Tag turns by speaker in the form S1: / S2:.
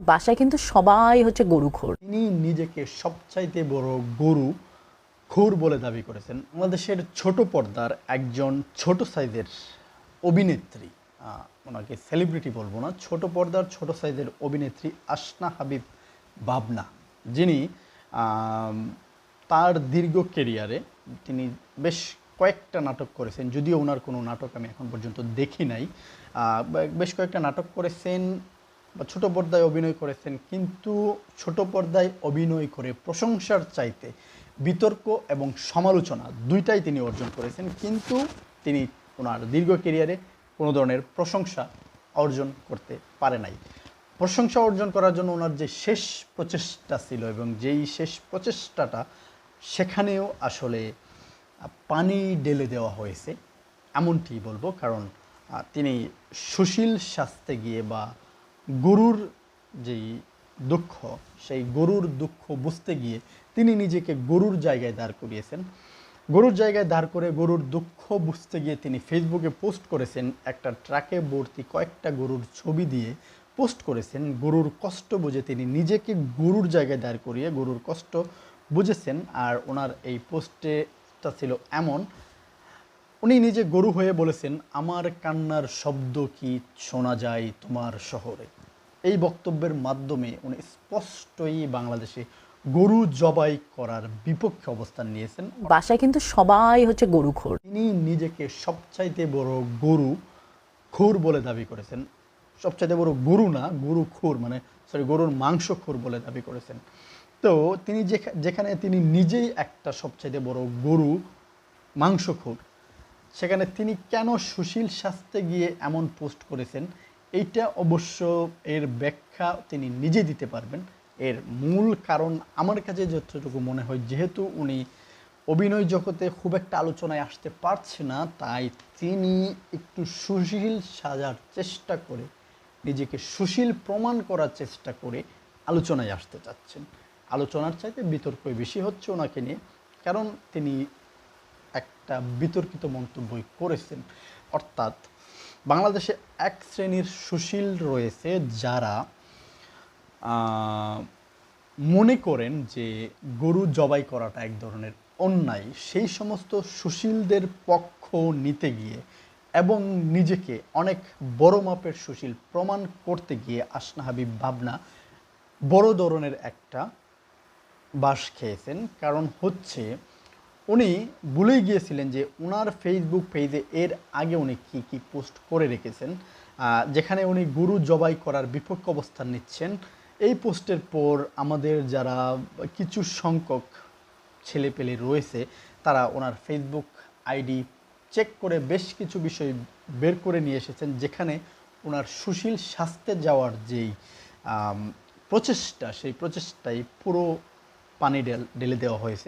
S1: বাসায় কিন্তু সবাই হচ্ছে গরু খোর।
S2: তিনি নিজেকে সবচাইতে বড় গরু খোর বলে দাবি করেছেন। বাংলাদেশের ছোট পর্দার একজন ছোট সাইজের অভিনেত্রী ওনাকে সেলিব্রিটি বলব না, ছোট পর্দার ছোট সাইজের অভিনেত্রী আসনা হাবিব ভাবনা যিনি তার দীর্ঘ কেরিয়ারে তিনি বেশ কয়েকটা নাটক করেছেন, যদিও ওনার কোনো নাটক আমি এখন পর্যন্ত দেখি নাই। বেশ কয়েকটা নাটক করেছেন বা ছোট পর্দায় অভিনয় করেছেন, কিন্তু ছোট পর্দায় অভিনয় করে প্রশংসার চাইতে বিতর্ক এবং সমালোচনা দুইটাই তিনি অর্জন করেছেন, কিন্তু তিনি ওনার দীর্ঘ কেরিয়ারে কোনো ধরনের প্রশংসা অর্জন করতে পারে নাই। প্রশংসা অর্জন করার জন্য ওনার যে শেষ প্রচেষ্টা ছিল এবং যেই শেষ প্রচেষ্টাটা সেখানেও আসলে পানি ঢেলে দেওয়া হয়েছে, এমনটি বলব। কারণ তিনি সুশীল শাস্তে গিয়ে বা গরুর যেই দুঃখ, সেই গরুর দুঃখ বুঝতে গিয়ে তিনি নিজেকে গরুর জায়গায় দাঁড় করিয়েছেন। গরুর জায়গায় দাঁড় করে গরুর দুঃখ বুঝতে গিয়ে তিনি ফেসবুকে পোস্ট করেছেন, একটা ট্রাকে ভর্তি কয়েকটা গরুর ছবি দিয়ে পোস্ট করেছেন। গরুর কষ্ট বুঝে তিনি নিজেকে গরুর জায়গায় দাঁড় করিয়ে গরুর কষ্ট বুঝেছেন। আর ওনার এই পোস্টেটা ছিল এমন উনি নিজে গরু হয়ে বলেছেন আমার কান্নার শব্দ কি শোনা যায় তোমার শহরে? এই বক্তব্যের মাধ্যমে উনি স্পষ্টই বাংলাদেশে গরু জবাই করার বিপক্ষে অবস্থান নিয়েছেন।
S1: বাসায় কিন্তু সবাই হচ্ছে গরু খোর।
S2: তিনি নিজেকে সবচাইতে বড় গরু খোর বলে দাবি করেছেন। সবচাইতে বড় গরু না গরু খোর মানে সরি গরুর মাংস খোর বলে দাবি করেছেন। তো তিনি যেখা- যেখানে তিনি নিজেই একটা সবচাইতে বড় গরু মাংস খুর। সেখানে তিনি কেন সুশীল শাস্তে গিয়ে এমন পোস্ট করেছেন, এইটা অবশ্য এর ব্যাখ্যা তিনি নিজে দিতে পারবেন। এর মূল কারণ আমার কাছে যতটুকু মনে হয়, যেহেতু উনি অভিনয় জগতে খুব একটা আলোচনায় আসতে পারছে না, তাই তিনি একটু সুশীল সাজার চেষ্টা করে, নিজেকে সুশীল প্রমাণ করার চেষ্টা করে আলোচনায় আসতে চাচ্ছেন। আলোচনার চাইতে বিতর্কই বেশি হচ্ছে ওনাকে নিয়ে, কারণ তিনি একটা বিতর্কিত মন্তব্যই করেছেন। অর্থাৎ বাংলাদেশে এক শ্রেণির সুশীল রয়েছে যারা মনে করেন যে গরু জবাই করাটা এক ধরনের অন্যায়। সেই সমস্ত সুশীলদের পক্ষ নিতে গিয়ে এবং নিজেকে অনেক বড় মাপের সুশীল প্রমাণ করতে গিয়ে আসনা হাবিব ভাবনা বড় ধরনের একটা বাস খেয়েছেন। কারণ হচ্ছে উনি ভুলেই গিয়েছিলেন যে ওনার ফেসবুক পেজে এর আগে উনি কী কী পোস্ট করে রেখেছেন যেখানে উনি গুরু জবাই করার বিপক্ষ অবস্থান নিচ্ছেন। এই পোস্টের পর আমাদের যারা কিছু সংখ্যক ছেলেপেলে রয়েছে, তারা ওনার ফেসবুক আইডি চেক করে বেশ কিছু বিষয় বের করে নিয়ে এসেছেন, যেখানে ওনার সুশীল শাস্তে যাওয়ার যেই প্রচেষ্টা, সেই প্রচেষ্টায় পুরো পানি ঢেলে দেওয়া হয়েছে।